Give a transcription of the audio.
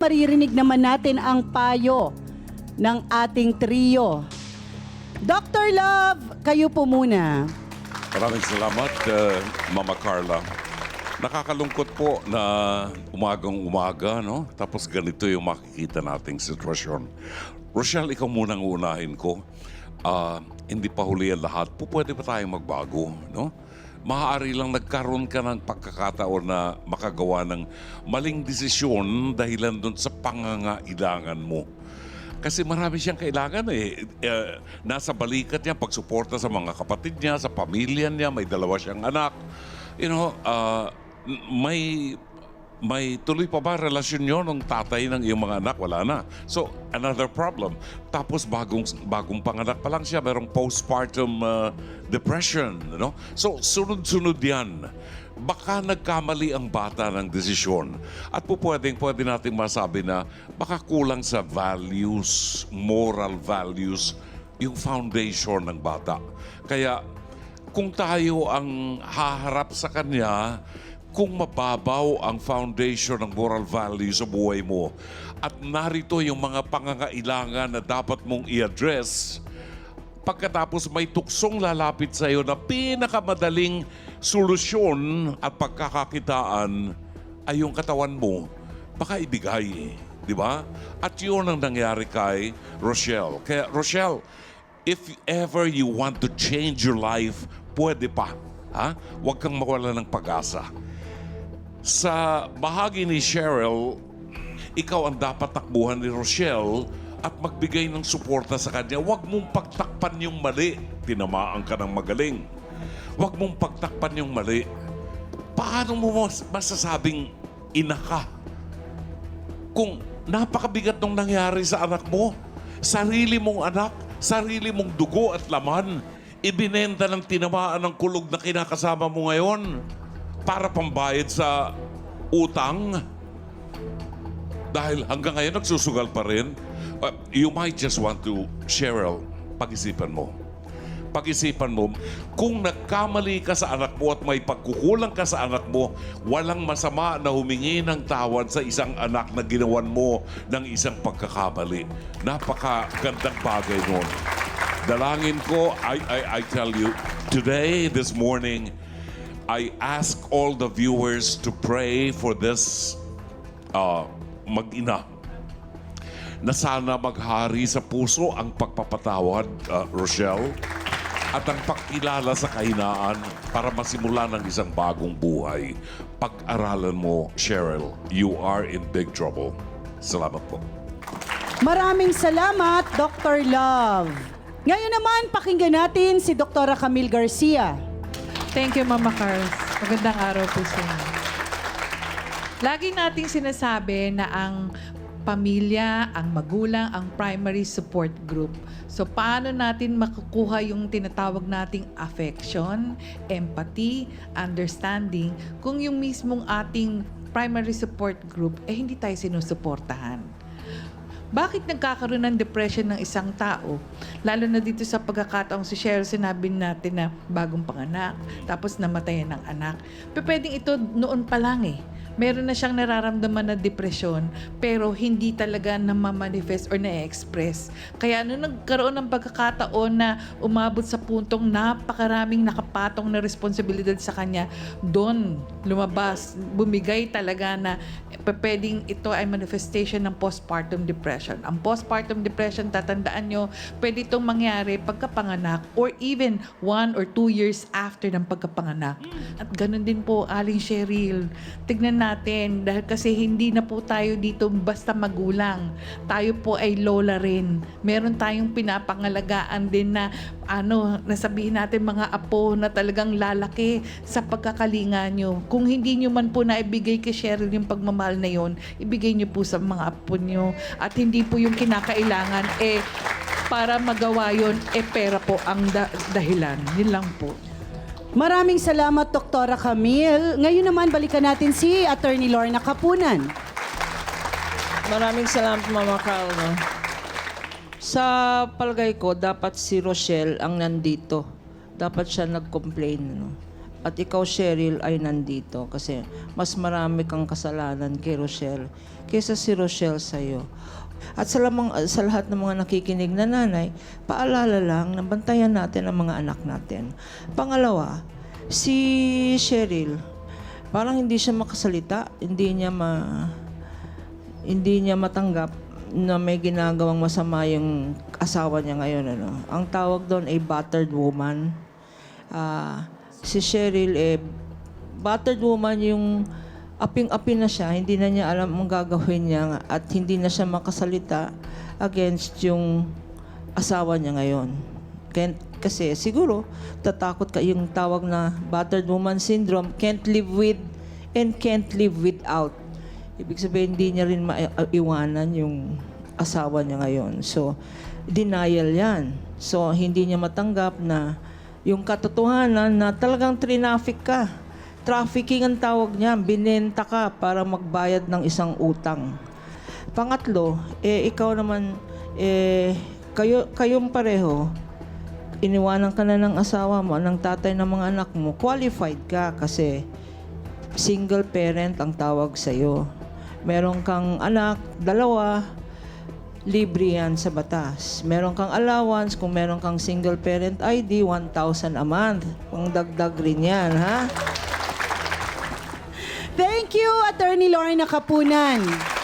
maririnig naman natin ang payo ng ating trio. Dr. Love, kayo po muna. Maraming salamat, uh, Mama Carla. Nakakalungkot po na umagang umaga, no? Tapos ganito yung makikita nating sitwasyon. Rochelle, ikaw munang unahin ko. Ah, hindi pa huli ang lahat. Po, pwede ba tayong magbago, no? Maaari lang nagkaroon ka ng pagkakataon na makagawa ng maling desisyon dahilan doon sa pangangailangan mo. Kasi marami siyang kailangan eh. Eh, nasa balikat niya, pagsuporta sa mga kapatid niya, sa pamilya niya, may dalawa siyang anak. You know, n- may may tuloy pa ba relasyon yon ng tatay ng iyong mga anak? Wala na. So, another problem. Tapos bagong bagong panganak pa lang siya, merong postpartum uh, depression, no? So, sunod-sunod 'yan. Baka nagkamali ang bata ng desisyon. At po pwedeng pwede nating masabi na baka kulang sa values, moral values, yung foundation ng bata. Kaya kung tayo ang haharap sa kanya, kung mababaw ang foundation ng moral value sa buhay mo at narito yung mga pangangailangan na dapat mong i-address, pagkatapos may tuksong lalapit sa iyo na pinakamadaling solusyon at pagkakakitaan ay yung katawan mo, baka ibigay. Di ba? At yun ang nangyari kay Rochelle. Kaya Rochelle, if ever you want to change your life, pwede pa. Ha? Huwag kang mawala ng pag-asa. Sa bahagi ni Cheryl, ikaw ang dapat takbuhan ni Rochelle at magbigay ng suporta sa kanya. Huwag mong pagtakpan yung mali. Tinamaan ka ng magaling. Huwag mong pagtakpan yung mali. Paano mo mas- masasabing ina ka? Kung napakabigat nung nangyari sa anak mo, sarili mong anak, sarili mong dugo at laman, ibinenta ng tinamaan ng kulog na kinakasama mo ngayon para pambayad sa utang. Dahil hanggang ngayon nagsusugal pa rin. Uh, you might just want to, Cheryl, pag-isipan mo. Pag-isipan mo, kung nagkamali ka sa anak mo at may pagkukulang ka sa anak mo, walang masama na humingi ng tawad sa isang anak na ginawan mo ng isang pagkakamali. Napakagandang bagay nun. Dalangin ko, I, I, I tell you, today, this morning, I ask all the viewers to pray for this uh, mag-ina na sana maghari sa puso ang pagpapatawad, uh, Rochelle, at ang pagkilala sa kahinaan para masimula ng isang bagong buhay. Pag-aralan mo, Cheryl, you are in big trouble. Salamat po. Maraming salamat, Dr. Love. Ngayon naman, pakinggan natin si Dr. Camille Garcia. Thank you, Mama Cars. Magandang araw po sa inyo. Lagi nating sinasabi na ang pamilya, ang magulang, ang primary support group. So, paano natin makukuha yung tinatawag nating affection, empathy, understanding, kung yung mismong ating primary support group, eh hindi tayo sinusuportahan. Bakit nagkakaroon ng depression ng isang tao? Lalo na dito sa pagkakataong si Cheryl, sinabi natin na bagong panganak, tapos namatayan ng anak. Pero pwedeng ito noon pa lang eh. Meron na siyang nararamdaman na depression, pero hindi talaga na-manifest or na-express. Kaya nung nagkaroon ng pagkakataon na umabot sa puntong napakaraming nakapatong na responsibilidad sa kanya, doon lumabas, bumigay talaga na pwedeng ito ay manifestation ng postpartum depression. Ang postpartum depression, tatandaan nyo, pwede itong mangyari pagkapanganak or even one or two years after ng pagkapanganak. At ganun din po, Aling Cheryl. Tignan natin, dahil kasi hindi na po tayo dito basta magulang. Tayo po ay lola rin. Meron tayong pinapangalagaan din na ano, nasabihin natin mga apo na talagang lalaki sa pagkakalinga nyo. Kung hindi nyo man po naibigay kay Cheryl yung pagmamahal na yon, ibigay nyo po sa mga apo nyo. At hindi po yung kinakailangan, eh, para magawa yon eh pera po ang da- dahilan. Yun lang po. Maraming salamat, Dr. Camille. Ngayon naman, balikan natin si Attorney Lorna Kapunan. Maraming salamat, Mama Carl. No? Sa palagay ko, dapat si Rochelle ang nandito. Dapat siya nag-complain. No? At ikaw, Cheryl, ay nandito kasi mas marami kang kasalanan kay Rochelle kaysa si Rochelle sa'yo. At sa, lamang, sa lahat ng mga nakikinig na nanay, paalala lang na bantayan natin ang mga anak natin. Pangalawa, si Cheryl, parang hindi siya makasalita, hindi niya ma hindi niya matanggap na may ginagawang masama yung asawa niya ngayon. Ano. Ang tawag doon ay battered woman. Ah, si Cheryl, eh, battered woman yung aping-api na siya, hindi na niya alam ang gagawin niya at hindi na siya makasalita against yung asawa niya ngayon. Kaya, kasi siguro, tatakot ka yung tawag na battered woman syndrome, can't live with and can't live without. Ibig sabihin, hindi niya rin maiwanan yung asawa niya ngayon. So, denial yan. So, hindi niya matanggap na yung katotohanan na talagang trinaffic ka. Trafficking ang tawag niya. Binenta ka para magbayad ng isang utang. Pangatlo, eh, ikaw naman, eh, kayo, kayong pareho, iniwanan ka na ng asawa mo, ng tatay ng mga anak mo, qualified ka kasi single parent ang tawag sa'yo. Meron kang anak, dalawa, libre yan sa batas. Meron kang allowance, kung meron kang single parent ID, 1,000 a month. Pang dagdag rin yan, ha? Thank you, Attorney Lorna Kapunan.